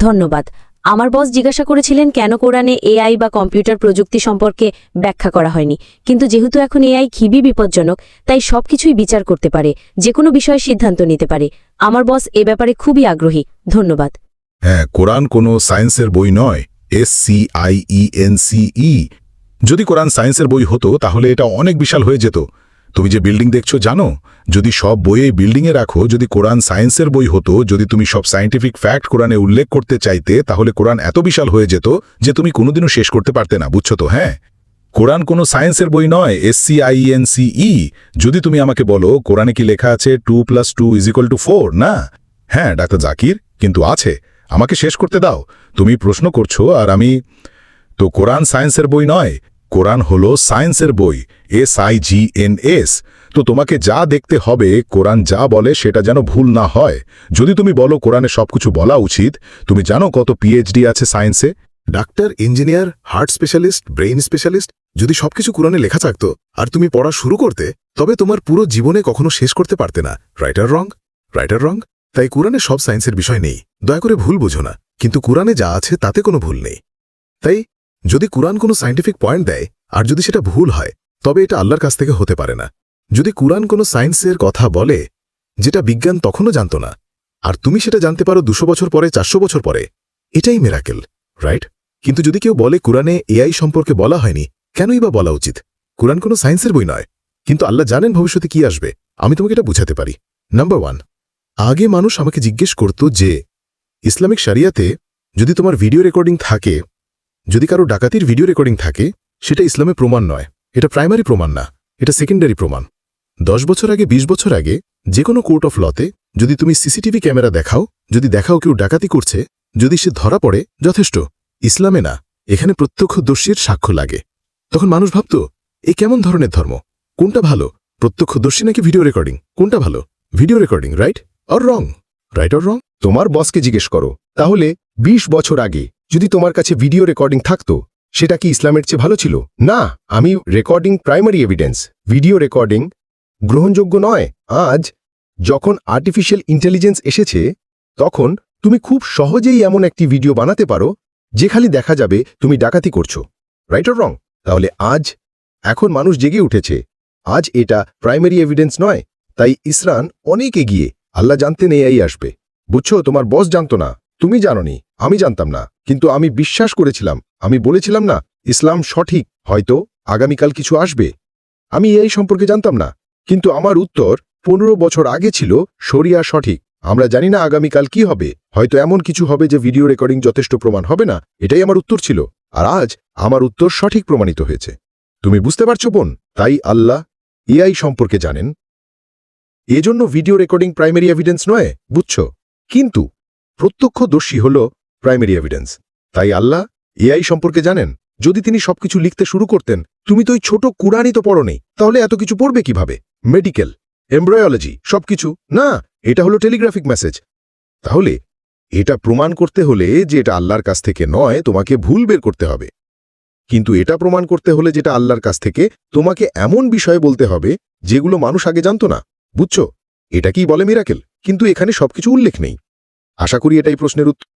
ধন্যবাদ। আমার বস জিজ্ঞাসা করেছিলেন কেন কোরআনে এআই বা কম্পিউটার প্রযুক্তি সম্পর্কে ব্যাখ্যা করা হয়নি। কিন্তু যেহেতু এখন এআই খুবই বিপজ্জনক, তাই সবকিছুই বিচার করতে পারে যে কোনো বিষয়ে সিদ্ধান্ত নিতে পারে। আমার বস এ ব্যাপারে খুবই আগ্রহী। ধন্যবাদ। হ্যাঁ কোরআন কোনো সায়েন্সের বই নয়, S C I E N C E. যদি কোরআন সায়েন্সের বই হতো, তাহলে এটা অনেক বিশাল হয়ে যেত। তুমি যে বিল্ডিং দেখছ জানো? যদি সব বইয়ে বিল্ডিংয়ে রাখো, যদি কোরআন সায়েন্সের বই হতো, যদি তুমি সব সায়েন্টিফিক ফ্যাক্ট কোরআনে উল্লেখ করতে চাইতে, তাহলে কোরআন এত বিশাল হয়ে যেত যে তুমি কোনোদিনও শেষ করতে পারতে না, বুঝছ তো হ্যাঁ? কোরআন কোনো সায়েন্সের বই নয় S C I N C E যদি তুমি আমাকে বলো, কোরআনে কি লেখা আছে two plus two is two four না? হ্যাঁ ডাক্তার জাকির, কিন্তু আছে। আমাকে শেষ করতে দাও। তুমি প্রশ্ন করছ, আর আমি, তো কোরআন সায়েন্সের বই নয় কোরআন হলো সায়েন্সের বই, S I G N S. তো তোমাকে যা দেখতে হবে, কোরআন যা বলে সেটা যেন ভুল না হয়। যদি তুমি বলো কোরআনে সবকিছু বলা উচিত, তুমি জানো কত পিএইচডি আছে সায়েন্সে? Doctor, engineer, heart specialist, brain specialist, যদি সবকিছু কোরআনে লেখা থাকতো, আর তুমি পড়া শুরু করতে, তবে তোমার পুরো জীবনে কখনো শেষ করতে পারতে না। রাইটার রং রাইটার রং তাই কোরআনে সব সায়েন্সের বিষয় নেই। দয়া করে ভুল বুঝো না। কিন্তু কোরআনে যা আছে তাতে কোনো ভুল নেই। তাই যদি কোরআন কোনো সায়েন্টিফিক পয়েন্ট দেয় আর যদি সেটা ভুল হয়, তবে এটা আল্লাহর কাছ থেকে হতে পারে না। যদি কোরআন কোনো সায়েন্সের কথা বলে, যেটা বিজ্ঞান তখনও জানত না, আর তুমি সেটা জানতে পারো দুশো বছর পরে, চারশো বছর পরে, এটাই মেরাকেল রাইট কিন্তু যদি কেউ বলে কোরআনে এআই সম্পর্কে বলা হয়নি, কেনই বা বলা উচিত? কোরআন কোনো সায়েন্সের বই নয়। কিন্তু আল্লাহ জানেন ভবিষ্যতে কি আসবে। আমি তোমাকে এটা বুঝাতে পারি। নাম্বার ওয়ান আগে মানুষ আমাকে জিজ্ঞেস করত যে, ইসলামিক শরিয়াতে যদি তোমার ভিডিও রেকর্ডিং থাকে যদি কারও ডাকাতির ভিডিও রেকর্ডিং থাকে, সেটা ইসলামে প্রমাণ নয়। এটা প্রাইমারি প্রমাণ না, এটা সেকেন্ডারি প্রমাণ। দশ বছর আগে ২০ বছর আগে, যে কোনো কোর্ট অফ লতে, যদি তুমি সিসিটিভি ক্যামেরা দেখাও, যদি দেখাও কেউ ডাকাতি করছে, যদি সে ধরা পড়ে, যথেষ্ট। ইসলামে না, এখানে প্রত্যক্ষদর্শীর সাক্ষ্য লাগে। তখন মানুষ ভাবত, এ কেমন ধরনের ধর্ম? কোনটা ভালো? প্রত্যক্ষদর্শী নাকি ভিডিও রেকর্ডিং? কোনটা ভালো? Video recording, right or wrong? Right or wrong? তোমার বসকে জিজ্ঞেস করো, তাহলে ২০ বছর আগে যদি তোমার কাছে ভিডিও রেকর্ডিং থাকতো, সেটা কি ইসলামের চেয়ে ভালো ছিল? না, আমি recording primary evidence video recording গ্রহণযোগ্য নয়। আজ যখন আর্টিফিশিয়াল ইন্টেলিজেন্স এসেছে, তখন তুমি খুব সহজেই এমন একটি ভিডিও বানাতে পারো, যে খালি দেখা যাবে তুমি ডাকাতি করছ। রাইট অর রং তাহলে আজ, এখন মানুষ জেগে উঠেছে। আজ এটা প্রাইমারি এভিডেন্স নয়, তাই ইসরান অনেক এগিয়ে। আল্লাহ জানতে নেই আসবে। বুঝছ, তোমার বস জানতো না। তুমি জানোনি, আমি জানতাম না। কিন্তু আমি বিশ্বাস করেছিলাম। আমি বলেছিলাম না, ইসলাম সঠিক, হয়তো আগামীকাল কিছু আসবে। আমি এই সম্পর্কে জানতাম না, কিন্তু আমার উত্তর পনেরো বছর আগে ছিল, শরিয়া সঠিক। আমরা জানি না আগামীকাল কি হবে, হয়তো এমন কিছু হবে যে ভিডিও রেকর্ডিং যথেষ্ট প্রমাণ হবে না, এটাই আমার উত্তর ছিল। আর আজ আমার উত্তর সঠিক প্রমাণিত হয়েছে। তুমি বুঝতে পারছ বোন? তাই আল্লাহ এআই সম্পর্কে জানেন। এজন্য ভিডিও রেকর্ডিং প্রাইমারি এভিডেন্স নয়, বুঝছ? কিন্তু প্রত্যক্ষদর্শী হল প্রাইমারি এভিডেন্স তাই আল্লাহ এআই সম্পর্কে জানেন? যদি তিনি সবকিছু লিখতে শুরু করতেন, তুমি তো ওই ছোট কুরআনই তো পড়নি, তাহলে এত কিছু পড়বে কীভাবে? মেডিকেল এমব্রয়োলজি সবকিছু? না, এটা হলো টেলিগ্রাফিক মেসেজ তাহলে, এটা প্রমাণ করতে হলে যে এটা আল্লাহর কাছ থেকে নয়, তোমাকে ভুল বের করতে হবে। কিন্তু এটা প্রমাণ করতে হলে যেটা আল্লাহর কাছ থেকে, তোমাকে এমন বিষয়ে বলতে হবে, যেগুলো মানুষ আগে জানত না। বুঝছ? এটা কি বলে মিরাকেল কিন্তু এখানে সবকিছু উল্লেখ নেই। আশা করি এটাই প্রশ্নের উত্তর।